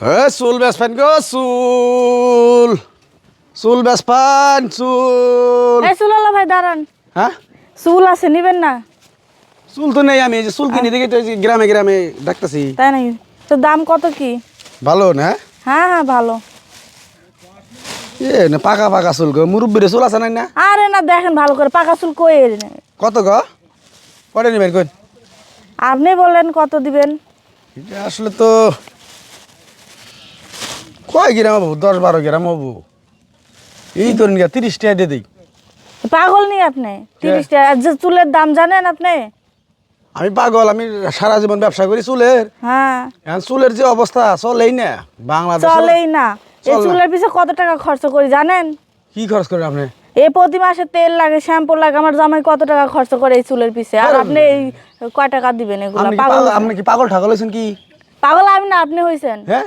এ চুল বেসপান গো চুল। চুল বেসপান চুল। এই চুলালা ভাই দাঁড়ান। হ্যাঁ? চুল আছে নিবেন না। চুল তো নেই আমি যে চুল কিনে দেখে তো গ্রামে গ্রামে ডাকতেছি তাই নাকি? তো দাম কত কি? ভালো না? হ্যাঁ হ্যাঁ ভালো। এ না পাকা পাকা চুল গো মুরব্বীরে চুল আছে নাই না? আরে না দেখেন ভালো করে পাকা চুল কই কত গো? কটা নেবেন কোন আপনি বলেন কত দিবেন? এটা আসলে তো কয় গ্রাম হব? দশ বারো গ্রাম হব। এই ধরুন গিয়া তিরিশ টাকা দিয়ে দিই। পাগল নি আপনি? তিরিশ টাকা। আর যে চুলের দাম জানেন আপনি? আমি পাগল আমি সারা জীবন ব্যবসা করি চুলের। হ্যাঁ। এখন চুলের যে অবস্থা চলেই না। বাংলাদেশ চলেই না। এই চুলের পিছে কত টাকা খরচ করি জানেন? কি খরচ করেন আপনি? এই প্রতি মাসে তেল লাগে শ্যাম্পু লাগে আমার জামাই কত টাকা খরচ করে এই চুলের পিছে? আর আপনি এই কয় টাকা দিবেন এগুলো? পাগল আপনি কি পাগল ঠাগল হয়েছেন কি? পাগল আমি না আপনি হইছেন হ্যাঁ?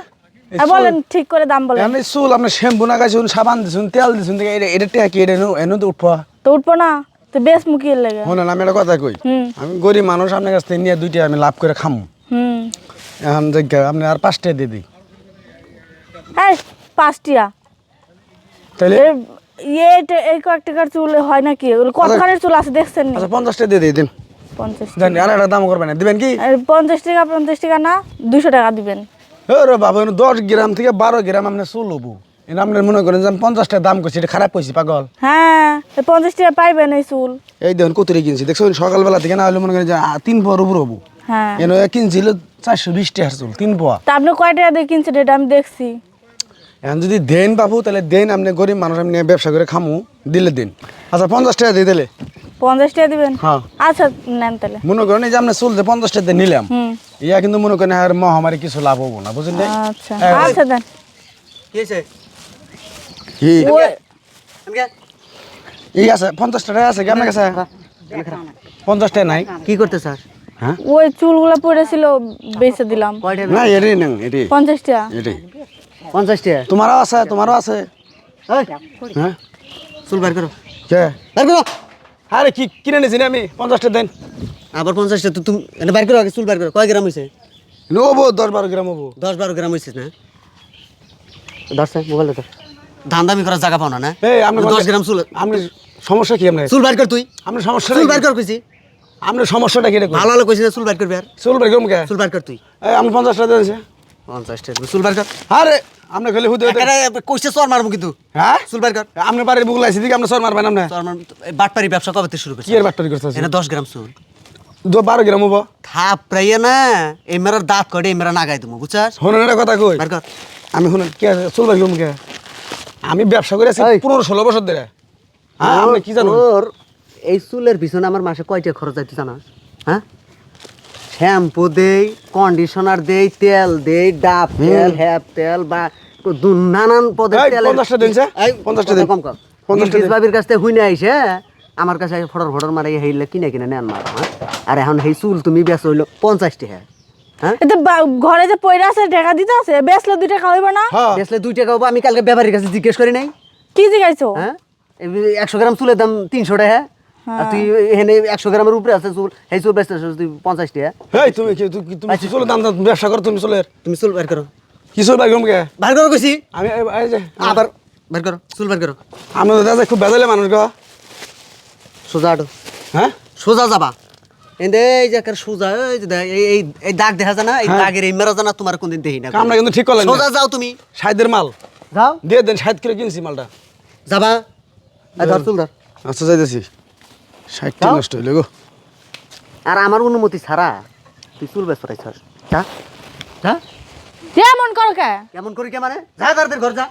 বলেন ঠিক করে দাম বলেন। এই চুল আপনি শ্যাম্পু না গাইছুন সাবান দিছুন তেল দিছুন এটা এটা টেকা এটা এনো তো উঠবা তো উঠবো না তো বেশ মুখিয়ে লেগে। আমি একটা কথা কই। আমি গরিব মানুষ আপনার কাছ থেকে নিয়ে দুইটা আমি লাভ করে খামু। হুম। এখন জায়গা আপনি আর পাঁচটা দিয়ে দিই। এই পাঁচটিয়া। তাহলে ইয়ে এই কয়েক টাকার চুল হয় নাকি? কতখানের চুল আছে দেখছেন আচ্ছা পঞ্চাশটা দিয়ে দিই দিন। পঞ্চাশ জানি আর একটা দাম করবেন দিবেন কি? পঞ্চাশ টাকা পঞ্চাশ টাকা না দুশো টাকা দিবেন। রে বাবা দশ গ্রাম থেকে বারো গ্রাম আপনি চুল হব। এনে আপনি মনে করেন যে আমি পঞ্চাশটা দাম করছি এটা খারাপ কইছি পাগল। হ্যাঁ পঞ্চাশ টাকা পাইবেন এই চুল। এই দেখুন কতরে কিনছি। দেখছ সকালবেলা থেকে না হলে মনে করেন যে তিন পোয়ার উপর হব। হ্যাঁ। এনে কিনছিল চারশো বিশ টাকার চুল তিন পোয়া। তা আপনি কয় টাকা দিয়ে কিনছেন এটা আমি দেখছি। এখন যদি দেন পাবো তাহলে দেন আপনি গরিব মানুষ আপনি ব্যবসা করে খামু দিলে দিন। আচ্ছা পঞ্চাশ টাকা দিয়ে দিলে। পঞ্চাশ টাকা দিবেন? হ্যাঁ। আচ্ছা নেন তাহলে। মনে করেন এই যে আপনি চুল যে পঞ্চাশ টাকা দিয়ে নিলাম। হুম। ইয়া কিন্তু মনে করেন আর মহামারী কিছু লাভ হব না বুঝলেন? আচ্ছা। হ্যাঁ। আচ্ছা দেন। কি হয়েছে? কি? ওই এই আছে পঞ্চাশ টাকা আছে কি আপনার কাছে? পঞ্চাশ টাকা নাই। কি করতে স্যার? হ্যাঁ? ওই চুলগুলো পড়েছিল বেচে দিলাম। কয়টা না এটাই না এটাই। পঞ্চাশ টাকা এটাই। পঞ্চাশ টাকা তোমারও আছে তোমারও আছে। ওই, হ্যাঁ? চুল বার করো। কে? বার করো। আরে কি কিনে নিয়েছি আমি? পঞ্চাশ টাকা দেন। আবার পঞ্চাশ টাকা তো তুমি এটা বার করো আগে চুল বার করো। কয় গ্রাম হয়েছে নেব দশ বারো গ্রাম হব দশ বারো গ্রাম হয়েছে না? দশটা মোবাইল ধর ধান দামি করার জায়গা পাও না না? আপনি দশ গ্রাম চুল। আপনি সমস্যা কি আপনার? চুল বার কর তুই। আপনার সমস্যা চুল বার কর কইছি। আপনার সমস্যাটা কি ভালো হলো কইছি চুল বার করবি আর। চুল বের করুন কে? চুল বার কর তুই। এই আপনি পঞ্চাশ টাকা দিয়েছে পঞ্চাশ চুল বার কর। আরে আপনি খেলে হুদে কইছে চর মারবো কিন্তু। হ্যাঁ? চুল বার কর আপনি বাড়ির বুক লাইছি দিকে আপনি সর মারবেন আপনি চর মার বাটপারি ব্যবসা কবে থেকে শুরু করছিস কি এর বাট্টারি করতেছে এনে দশ গ্রাম চুল। দু বারো গ্রাম হব। থাপ প্রাইয়ে না এই মেরার দাঁত কটে এই মেরা নাগাই তুমি বুঝছাস? শুনুন একটা কথা কই। বার কর আমি শুনুন কে আছে? চুল বের করুন কে? আমি ব্যবসা করে আছি এই। পনেরো ষোলো বছর ধরে। হ্যাঁ আপনি কি তোর এই চুলের পিছনে আমার মাসে কয়টা খরচ যাইতে জানাস? হ্যাঁ? শ্যাম্পু দেই কন্ডিশনার দেই তেল দেই ডাব তেল হ্যাপ তেল বা নানান পদের তেল পঞ্চাশটা দিন, স্যার। পঞ্চাশটা দিন। কম কম পঞ্চাশটা দিন। বাবির কাছ থেকে হুইনে আইসে আমার কাছে ফটর ফটর মারে হেইলে কিনে কিনে নেন মার হ্যাঁ? আর এখন সেই চুল তুমি বেচ হইল পঞ্চাশটি হ্যাঁ? হ্যাঁ? বা- ঘরে যে পয়রা আছে টাকা দিতে আছে বেচলে দুই টাকা হইব না? হ্যাঁ। বেচলে দুই টাকা হব আমি কালকে ব্যাপারীর কাছে জিজ্ঞেস করি নাই। কি জিগাইছো হ্যাঁ? একশো গ্রাম চুলের দাম তিনশো টাকা তুই এখানে একশো গ্রামের উপরে আছে চুল সেই চুল বেচতে তুই পঞ্চাশ টাকা। এই তুমি কি তুমি কি- তুমি কি দাম দাম ব্যবসা করো তুমি চুলের। তুমি চুল বার করো। কি চুল বের করুন কে? বার করো কইছি। আমি এই- এই যে আবার বার করো চুল বার করো। আপনাদের দাদা খুব বেদালে মানুষ গো। সোজা আটো হ্যাঁ? সোজা যাবা। এন্দে এই যে সোজা এই যে এই এই দাগ দেখা যায় না এই হ্যাঁ। দাগের এই মেরা জানা তোমার কোনদিন দেখি না। কিন্তু ঠিক করলেন না। সোজা যাও তুমি। সাইদের মাল। যাও। দিয়ে দেন সাইদ করে কিনছি মালটা। যাবা। ধর চুল ধর। আচ্ছা যাইতেছি। ষাটটা। নষ্ট হইলে গো। আর আমার অনুমতি ছাড়া তুই চুল বেচ পাঠাইছস যা। যা। এমন করো কে? কেমন করি কে মানে? যা তাদের ঘর যা।